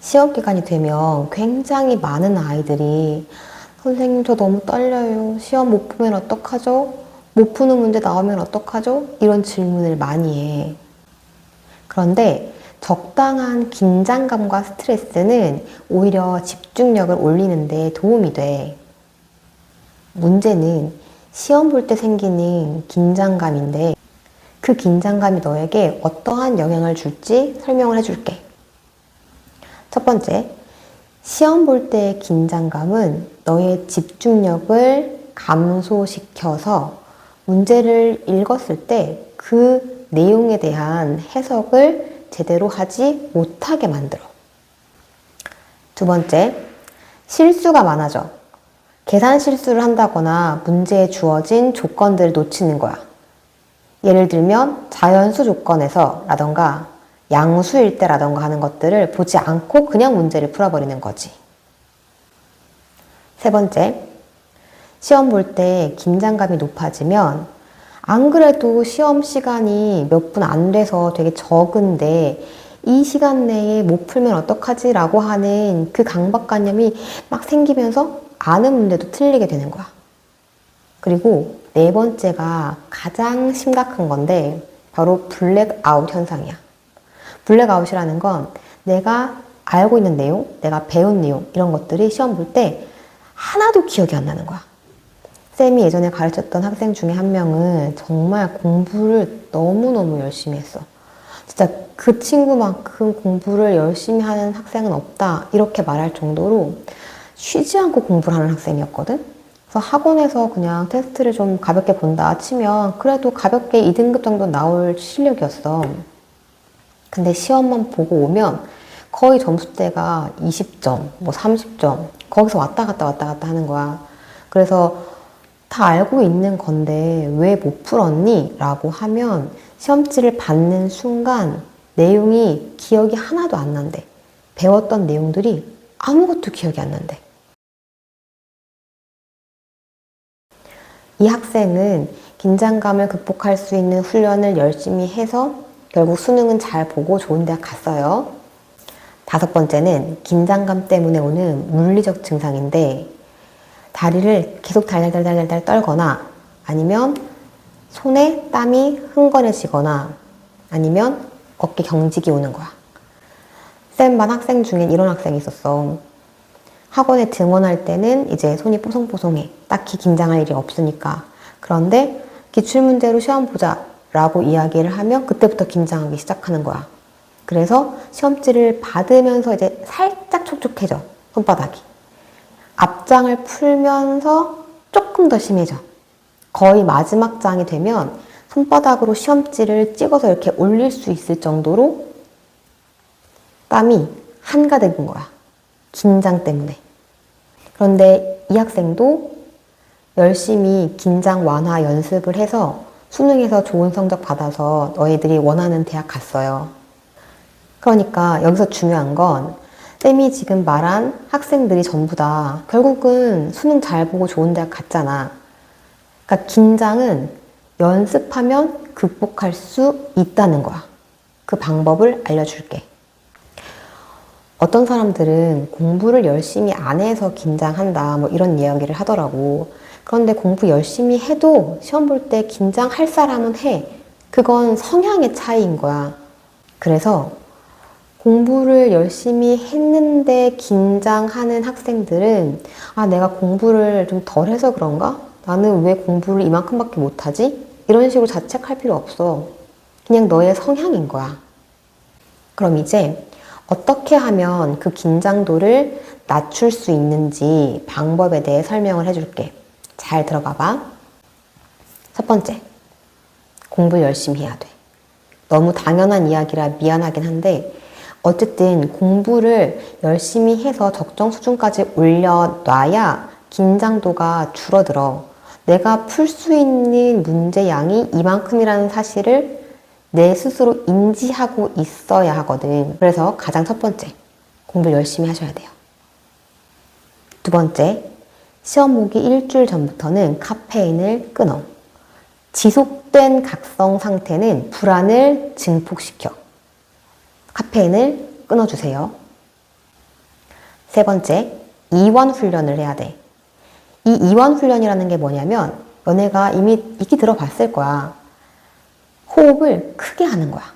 시험 기간이 되면 굉장히 많은 아이들이 선생님 저 너무 떨려요. 시험 못 푸면 어떡하죠? 못 푸는 문제 나오면 어떡하죠? 이런 질문을 많이 해. 그런데 적당한 긴장감과 스트레스는 오히려 집중력을 올리는데 도움이 돼. 문제는 시험 볼 때 생기는 긴장감인데 그 긴장감이 너에게 어떠한 영향을 줄지 설명을 해줄게. 첫 번째, 시험 볼 때의 긴장감은 너의 집중력을 감소시켜서 문제를 읽었을 때 그 내용에 대한 해석을 제대로 하지 못하게 만들어. 두 번째, 실수가 많아져. 계산 실수를 한다거나 문제에 주어진 조건들을 놓치는 거야. 예를 들면 자연수 조건에서 라던가 양수일 때라던가 하는 것들을 보지 않고 그냥 문제를 풀어버리는 거지. 세 번째, 시험 볼 때 긴장감이 높아지면 안 그래도 시험 시간이 몇 분 안 돼서 되게 적은데 이 시간 내에 못 풀면 어떡하지 라고 하는 그 강박관념이 막 생기면서 아는 문제도 틀리게 되는 거야. 그리고 네 번째가 가장 심각한 건데 바로 블랙아웃 현상이야. 블랙아웃이라는 건 내가 알고 있는 내용, 내가 배운 내용 이런 것들이 시험 볼 때 하나도 기억이 안 나는 거야. 쌤이 예전에 가르쳤던 학생 중에 한 명은 정말 공부를 너무너무 열심히 했어. 진짜 그 친구만큼 공부를 열심히 하는 학생은 없다. 이렇게 말할 정도로 쉬지 않고 공부를 하는 학생이었거든? 그래서 학원에서 그냥 테스트를 좀 가볍게 본다 치면 그래도 가볍게 2등급 정도 나올 실력이었어. 근데 시험만 보고 오면 거의 점수대가 20점, 뭐 30점, 거기서 왔다 갔다 왔다 갔다 하는 거야. 그래서 다 알고 있는 건데 왜 못 풀었니? 라고 하면 시험지를 받는 순간 내용이 기억이 하나도 안 난대. 배웠던 내용들이 아무것도 기억이 안 난대. 이 학생은 긴장감을 극복할 수 있는 훈련을 열심히 해서 결국 수능은 잘 보고 좋은 대학 갔어요. 다섯 번째는 긴장감 때문에 오는 물리적 증상인데 다리를 계속 달달달달달 떨거나 아니면 손에 땀이 흥건해지거나 아니면 어깨 경직이 오는 거야. 쌤반 학생 중에 이런 학생이 있었어. 학원에 등원할 때는 이제 손이 뽀송뽀송해. 딱히 긴장할 일이 없으니까. 그런데 기출문제로 시험 보자 라고 이야기를 하면 그때부터 긴장하기 시작하는 거야. 그래서 시험지를 받으면서 이제 살짝 촉촉해져. 손바닥이. 앞장을 풀면서 조금 더 심해져. 거의 마지막 장이 되면 손바닥으로 시험지를 찍어서 이렇게 올릴 수 있을 정도로 땀이 한가득인 거야. 긴장 때문에. 그런데 이 학생도 열심히 긴장 완화 연습을 해서 수능에서 좋은 성적 받아서 너희들이 원하는 대학 갔어요. 그러니까 여기서 중요한 건 쌤이 지금 말한 학생들이 전부 다 결국은 수능 잘 보고 좋은 대학 갔잖아. 그러니까 긴장은 연습하면 극복할 수 있다는 거야. 그 방법을 알려줄게. 어떤 사람들은 공부를 열심히 안 해서 긴장한다, 뭐 이런 이야기를 하더라고. 그런데 공부 열심히 해도 시험 볼 때 긴장할 사람은 해. 그건 성향의 차이인 거야. 그래서 공부를 열심히 했는데 긴장하는 학생들은 아, 내가 공부를 좀 덜 해서 그런가? 나는 왜 공부를 이만큼밖에 못하지? 이런 식으로 자책할 필요 없어. 그냥 너의 성향인 거야. 그럼 이제 어떻게 하면 그 긴장도를 낮출 수 있는지 방법에 대해 설명을 해줄게. 잘 들어봐봐. 첫 번째, 공부 열심히 해야 돼. 너무 당연한 이야기라 미안하긴 한데, 어쨌든 공부를 열심히 해서 적정 수준까지 올려놔야 긴장도가 줄어들어. 내가 풀 수 있는 문제 양이 이만큼이라는 사실을 내 스스로 인지하고 있어야 하거든. 그래서 가장 첫 번째, 공부 열심히 하셔야 돼요. 두 번째, 시험 보기 일주일 전부터는 카페인을 끊어. 지속된 각성 상태는 불안을 증폭시켜. 카페인을 끊어주세요. 세 번째, 이원 훈련을 해야 돼. 이 이원 훈련이라는 게 뭐냐면 너네가 이미 익히 들어봤을 거야. 호흡을 크게 하는 거야.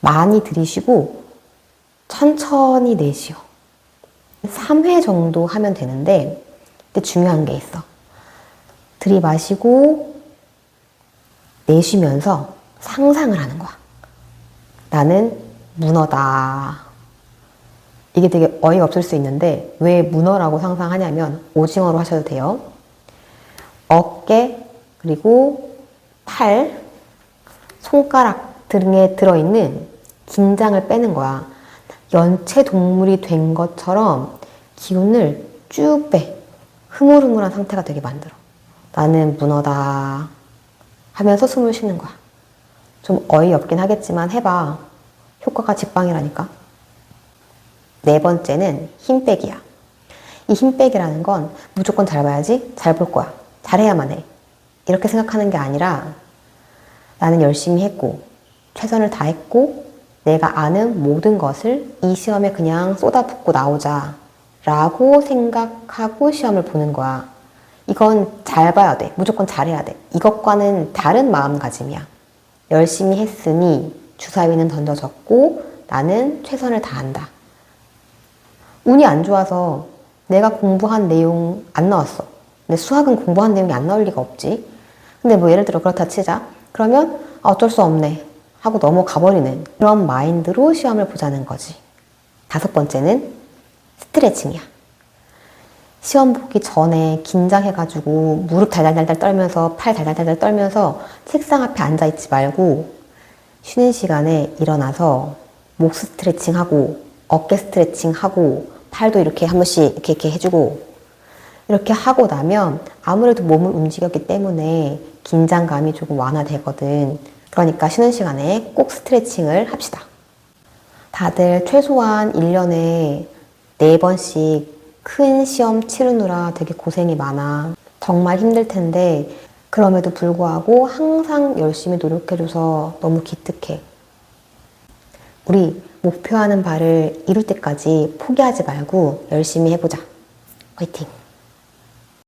많이 들이쉬고 천천히 내쉬어. 3회 정도 하면 되는데 근데 중요한 게 있어. 들이마시고 내쉬면서 상상을 하는 거야. 나는 문어다. 이게 되게 어이가 없을 수 있는데 왜 문어라고 상상하냐면 오징어로 하셔도 돼요. 어깨 그리고 팔, 손가락 등에 들어있는 긴장을 빼는 거야. 연체 동물이 된 것처럼 기운을 쭉 빼. 흐물흐물한 상태가 되게 만들어. 나는 문어다 하면서 숨을 쉬는 거야. 좀 어이없긴 하겠지만 해봐. 효과가 직방이라니까. 네 번째는 힘 빼기야. 이 힘 빼기라는 건 무조건 잘 봐야지, 잘 볼 거야. 잘해야만 해. 이렇게 생각하는 게 아니라 나는 열심히 했고, 최선을 다했고, 내가 아는 모든 것을 이 시험에 그냥 쏟아붓고 나오자. 라고 생각하고 시험을 보는 거야. 이건 잘 봐야 돼. 무조건 잘해야 돼. 이것과는 다른 마음가짐이야. 열심히 했으니 주사위는 던져졌고 나는 최선을 다한다. 운이 안 좋아서 내가 공부한 내용 안 나왔어. 근데 수학은 공부한 내용이 안 나올 리가 없지. 근데 뭐 예를 들어 그렇다 치자. 그러면 아, 어쩔 수 없네. 하고 넘어가 버리는 그런 마인드로 시험을 보자는 거지. 다섯 번째는 스트레칭이야. 시험 보기 전에 긴장해가지고 무릎 달달달달 떨면서 팔 달달달달 떨면서 책상 앞에 앉아 있지 말고 쉬는 시간에 일어나서 목 스트레칭 하고 어깨 스트레칭 하고 팔도 이렇게 한 번씩 이렇게 이렇게 해주고 이렇게 하고 나면 아무래도 몸을 움직였기 때문에 긴장감이 조금 완화되거든. 그러니까 쉬는 시간에 꼭 스트레칭을 합시다. 다들 최소한 1년에 4번씩 큰 시험 치르느라 되게 고생이 많아. 정말 힘들 텐데, 그럼에도 불구하고 항상 열심히 노력해줘서 너무 기특해. 우리 목표하는 바를 이룰 때까지 포기하지 말고 열심히 해보자. 화이팅!